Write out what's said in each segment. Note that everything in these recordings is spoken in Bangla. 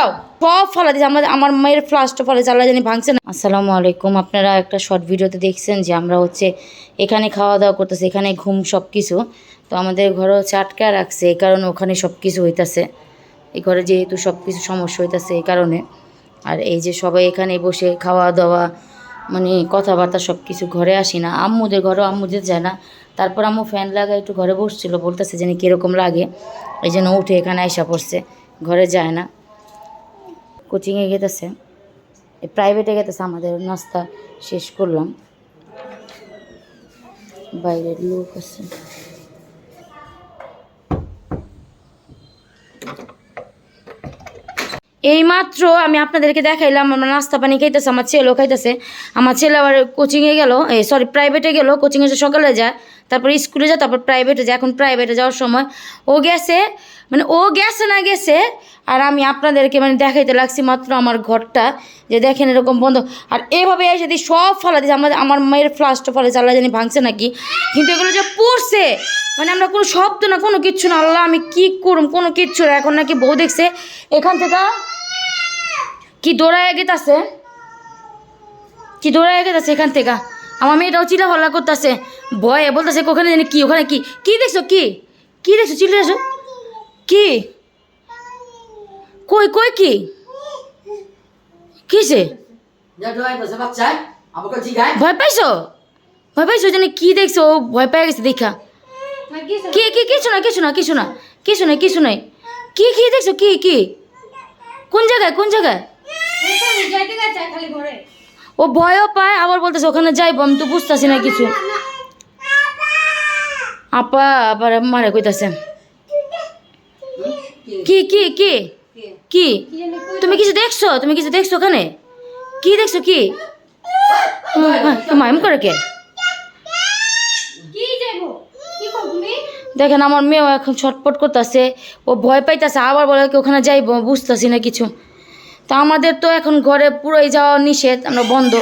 যাও সব ফলা দিয়েছে আমাদের আমার মায়ের ফ্লাশটা ফলে আল্লাহ জানি ভাঙছে না। আসসালামু আলাইকুম। আপনারা একটা শর্ট ভিডিওতে দেখছেন যে আমরা হচ্ছে এখানে খাওয়া দাওয়া করতেছি, এখানে ঘুম সব কিছু তো আমাদের ঘরে হচ্ছে রাখছে, এই কারণে ওখানে সব কিছু হইতাছে। এই ঘরে যেহেতু সব কিছু সমস্যা হইতাছে, এই কারণে। আর এই যে সবাই এখানে বসে খাওয়া দাওয়া মানে কথাবার্তা সব কিছু ঘরে আসি না। আম্মুদের ঘরেও আম্মুদের যায় না। তারপর আম্মু ফ্যান লাগা একটু ঘরে বসছিল, বলতেছে যে কীরকম লাগে। এই জন্য উঠে এখানে আইসা পড়ছে, ঘরে যায় না। কোচিংয়ে গেতেছে। প্রাইভেটে গেতেছে, আমাদের নাস্তা শেষ করলাম। বাইরের লোক আছে। এইমাত্র আমি আপনাদেরকে দেখাইলাম, আমার নাস্তা পানি খাইতেছে, আমার ছেলেও খাইতেছে। আমার ছেলে আবার কোচিংয়ে গেল এই সরি প্রাইভেটে গেল, কোচিংয়ে সকালে যায়, তারপর স্কুলে যায়, তারপর প্রাইভেটে যায়। এখন প্রাইভেটে যাওয়ার সময় ও গেছে মানে ও গেছে না গেছে আর আমি আপনাদেরকে মানে দেখাইতে লাগছি মাত্র আমার ঘরটা, যে দেখেন এরকম বন্ধ। আর এভাবে এসে যদি সব ফলা দিয়েছে আমাদের আমার মায়ের ফ্লাশটা ফলে আল্লাহ জানি ভাঙছে নাকি। কিন্তু এগুলো যে পড়ছে মানে আমরা কোনো শব্দ না, কোনো কিচ্ছু না। আল্লাহ, আমি কি করুম? কোনো কিচ্ছু না। এখন নাকি বউ দেখছে, এখান থেকে কি দৌড়ায় গেতাছে? কি দৌড়ায় গেতাছে এখান থেকে? আমার মেয়েটাও চিলা হল্লা করতেছে, ভয়ে বলতেছে, ওখানে জানি কি, ওখানে কি? কি দেখছ? কি? কি দেখছ? চিলে দেখছ কি? কই কই কি? কিসে? ভয় পাইছো? ভয় পাইছো জানি কি দেখছ? ও ভয় পেয়ে গেছে দেখা। কি কি কিছু না কিছু না কিছু না কিছু নাই কিছু নাই। কি কি দেখছ? কি কি? কোন জায়গায় কোন জায়গায়? ও ভয়ও পায় আবার বলতেছে ওখানে যাইবো আমি তো বুঝতেছি না কিছু। আপা আবার মারে কইতাছে। কি কি কি? কি? তুমি কিছু দেখছ? তুমি কিছু দেখছ ওখানে? কি দেখছ কি? মাইম করে কে? দেখেন আমার মেয়েও এখন ছটপট করতেছে। ও ভয় পাইতেছে আবার বলে কি ওখানে যাইবো? বুঝতেছি না কিছু। তা আমাদের তো এখন ঘরে পুরোই যাওয়া নিষেধ আমরা বন্ধ।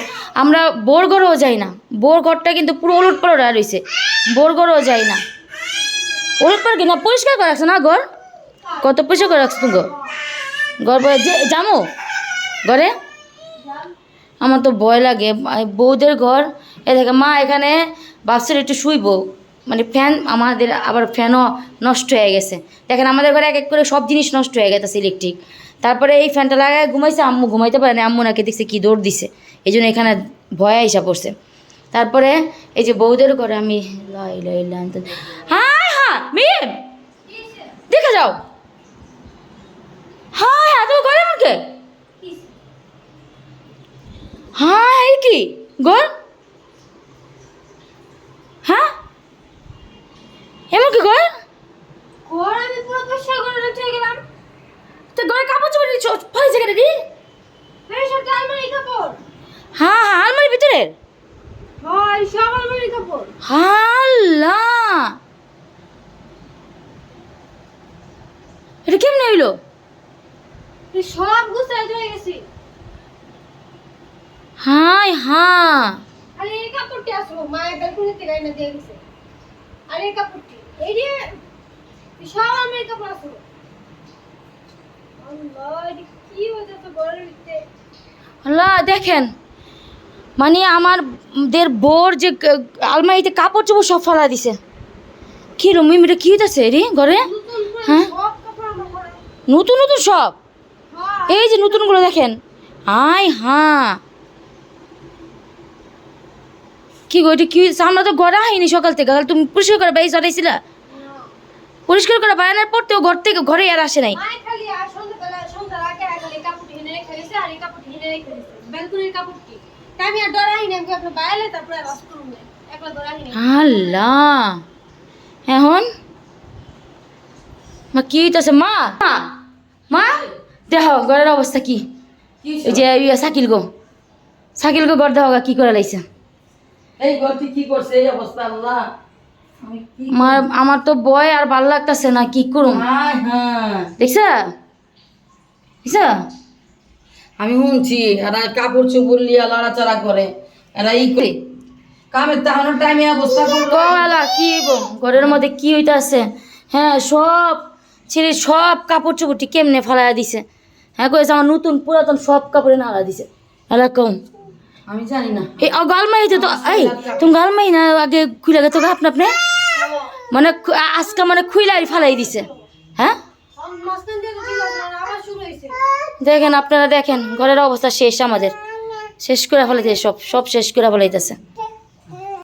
আমরা বোর ঘরেও যাই না। বোর ঘরটা কিন্তু পুরো ওলট পালট রয়েছে। বোর ঘরেও যাই না। ওলট পালট না? পরিষ্কার করে রাখছো না ঘর? কত পরিষ্কার করে রাখছো তুমি ঘর? ঘর বলে যে জামো ঘরে? আমার তো ভয় লাগে। বউদের ঘর। এ দেখে মা এখানে ভাবছিল একটু শুইবো। মানে ফ্যান, আমাদের আবার ফ্যানও নষ্ট হয়ে গেছে। দেখেন আমাদের ঘরে এক এক করে সব জিনিস নষ্ট হয়ে গেছে ইলেকট্রিক তারপরে এই ফ্যানটা লাগায় ঘুমাইছে, আম্মু ঘুমাইতে পারে না। আম্মু নাকি দেখছে কী দৌড় দিছে। এই জন্য এখানে ভয় আইসা পড়ছে তারপরে এই যে বউদের ঘরে আমি লাই লাই হ্যাঁ হ্যাঁ মিম দেখে যাও হ্যাঁ হ্যাঁ তুমি ঘরে আমাকে হ্যাঁ এই কি গোল? হ্যাঁ? এমন কি গোল? তো গোল কাপড় চোপড় দিচ্ছ ফলে জায়গাটা দি। হ্যাঁ হ্যাঁ আলমারির ভিতরে হাল্লা। এটা কেমনে হইল? সব গুছাই হয়ে গেছি। হাই হ্যাঁ। আরে এই কাপড়টি আসব মায়ের বেলকুনি থেকে এনে দিয়ে গেছে আরে এই কাপড়টি এই যে সব আমার কাপড় আসব আল্লাহ দেখেন মানে আমার দের বোর যে আলমারিতে কাপড় চোপড় সব ফেলা দিছে। কি রুম এটা কি হইতেছে রে ঘরে? হ্যাঁ? নতুন নতুন সব? হ্যাঁ। এই যে নতুনগুলো দেখেন। আয় হ্যাঁ। কি গো এটা কি সামনে তো ঘরে হয়নি সকাল থেকে। কাল তুমি পরিষ্কার করে বাইরে চড়াইছিলা? পরিষ্কার করে বায়ানোর পর তো ঘর থেকে ঘরে আর আসে নাই। আল্লাহ! এখন? মা কি হইতেছে? মা! মা, দেহ ঘরের অবস্থা কি? যে সাকিল গো। সাকিল গো ঘর দেহ কি করে লাইছে এই গতি কি করছে? এই অবস্থা আল্লাহ। আমার আমার তো বয় আর ভালো লাগতেছে না কি করুম? হ্যাঁ দেখছা? দেখছা? আমি শুনছি এরা কাপড় চোপড় লিয়া লড়াচড়া করে। এরা ই করে। কামের তাহানোর টাইমে অবস্থা কলা কি ঘরের মধ্যে কি হইতাছে? হ্যাঁ সব ছেলে সব কাপড় চোপড়টি কেমনে ফেলাইয়া দিছে? হ্যাঁ কয়েছে আমার নতুন পুরাতন সব কাপড়ে নাড়া দিছে। আমি জানি না। এই গালমাইতে তো। এই তুমি গালমাই না আগে খুলে গেছো গা আপনা আপনি। মানে আজকে মানে খুইলাই ফালাই দিছে। হ্যাঁ? দেখেন আপনারা দেখেন ঘরের অবস্থা শেষ আমাদের। শেষ করে ফেলাইতে সব সব শেষ করে ফেলাইতেছে।